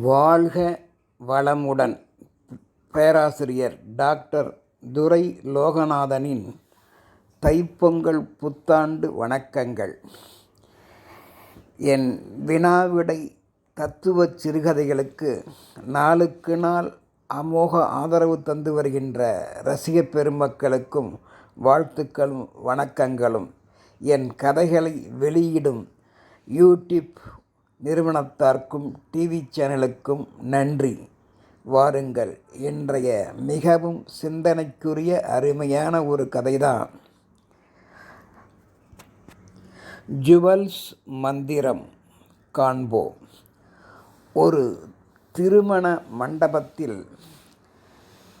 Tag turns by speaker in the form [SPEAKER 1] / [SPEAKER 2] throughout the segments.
[SPEAKER 1] வாழ்க வளமுடன். பேராசிரியர் டாக்டர் துரை லோகநாதனின் தைப்பொங்கல் புத்தாண்டு வணக்கங்கள். என் வினாவிடை தத்துவச் சிறுகதைகளுக்கு நாளுக்கு நாள் அமோக ஆதரவு தந்து வருகின்ற ரசிகப் பெருமக்களுக்கும் வாழ்த்துக்களும் வணக்கங்களும். என் கதைகளை வெளியிடும் யூடியூப் நிறுவனத்தார்க்கும் டிவி சேனலுக்கும் நன்றி. வாருங்கள். இன்றைய மிகவும் சிந்தனைக்குரிய அருமையான ஒரு கதைதான். ஜுவல்ஸ் மந்திரம் காண்போம். ஒரு திருமண மண்டபத்தில்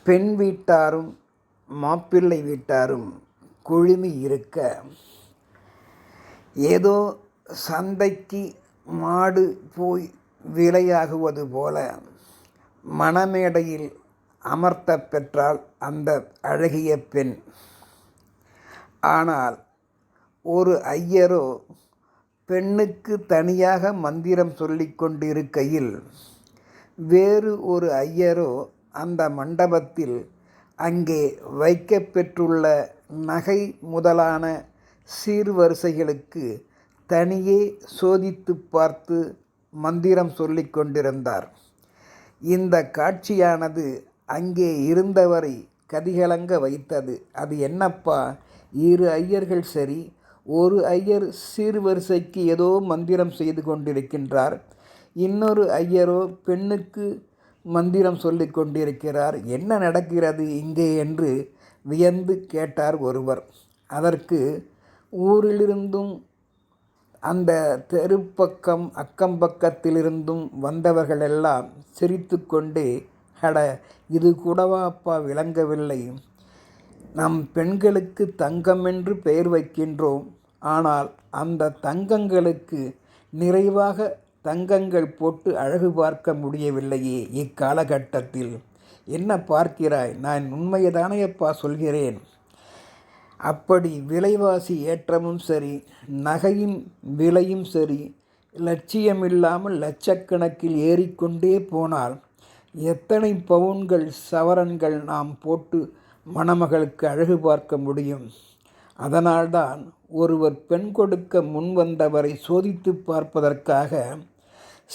[SPEAKER 1] பெண் வீட்டாரும் மாப்பிள்ளை வீட்டாரும் குழுமி இருக்க ஏதோ சந்தைக்கு மாடு போய் விலையாகுவது போல மணமேடையில் அமர்த்த பெற்றாள் அந்த அழகிய பெண். ஆனால் ஒரு ஐயரோ பெண்ணுக்கு தனியாக மந்திரம் சொல்லிக் கொண்டிருக்கையில் வேறு ஒரு ஐயரோ அந்த மண்டபத்தில் அங்கே வைக்கப்பெற்றுள்ள நகை முதலான சீர்வரிசைகளுக்கு தனியே சோதித்து பார்த்து மந்திரம் சொல்லிக் கொண்டிருந்தார். இந்த காட்சியானது அங்கே இருந்தவரை கதிகலங்க வைத்தது. அது என்னப்பா? இரு ஐயர்கள் சரி ஒரு ஐயர் சீர்வரிசைக்கு ஏதோ மந்திரம் செய்து கொண்டிருக்கின்றார் இன்னொரு ஐயரோ பெண்ணுக்கு மந்திரம் சொல்லி கொண்டிருக்கிறார். என்ன நடக்கிறது இங்கே என்று வியந்து கேட்டார் ஒருவர். அதற்கு ஊரிலிருந்தும் அந்த தெருப்பக்கம் அக்கம் பக்கத்திலிருந்தும் வந்தவர்களெல்லாம் சிரித்து கொண்டே அட இது கூடவா அப்பா விளங்கவில்லை. நம் பெண்களுக்கு தங்கம் என்று பெயர் வைக்கின்றோம். ஆனால் அந்த தங்கங்களுக்கு நிறைவாக தங்கங்கள் போட்டு அழகு பார்க்க முடியவில்லையே இக்காலகட்டத்தில். என்ன பார்க்கிறாய்? நான் உண்மையதானையப்பா சொல்கிறேன். அப்படி விலைவாசி ஏற்றமும் சரி நகையின் விலையும் சரி லட்சியமில்லாமல் லட்சக்கணக்கில் ஏறிக்கொண்டே போனால் எத்தனை பவுன்கள் சவரன்கள் நாம் போட்டு மணமகளுக்கு அழகு பார்க்க முடியும்? அதனால்தான் ஒருவர் பெண் கொடுக்க முன்வந்தவரை சோதித்து பார்ப்பதற்காக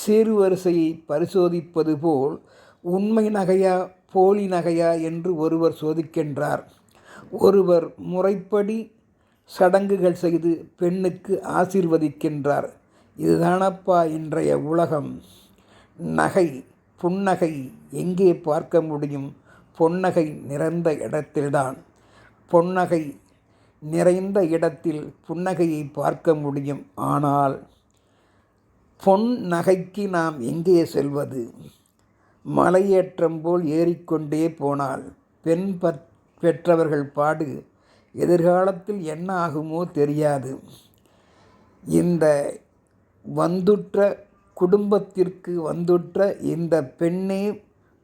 [SPEAKER 1] சீர்வரிசையை பரிசோதிப்பது போல் உண்மை நகையா போலி நகையா என்று ஒருவர் சோதிக்கின்றார். ஒருவர் முறைப்படி சடங்குகள் செய்து பெண்ணுக்கு ஆசிர்வதிக்கின்றார். இதுதானப்பா இன்றைய உலகம்? நகை புன்னகை எங்கே பார்க்க முடியும்? பொன்னகை நிறைந்த இடத்தில்தான். பொன்னகை நிறைந்த இடத்தில் புன்னகையை பார்க்க முடியும். ஆனால் பொன் நகைக்கு நாம் எங்கே செல்வது? மலையேற்றம் போல் ஏறிக்கொண்டே போனால் பெண் பத் பெற்றவர்கள் பாடு எதிர்காலத்தில் என்ன ஆகுமோ தெரியாது. இந்த வந்துற்ற குடும்பத்திற்கு வந்துற்ற இந்த பெண்ணே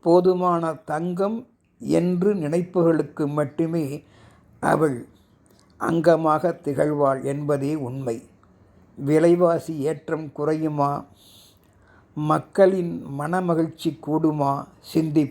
[SPEAKER 1] போதுமான தங்கம் என்று நினைப்புகளுக்கு மட்டுமே அவள் அங்கமாக திகழ்வாள் என்பதே உண்மை. விலைவாசி ஏற்றம் குறையுமா? மக்களின் மனமகிழ்ச்சி கூடுமா? சிந்தி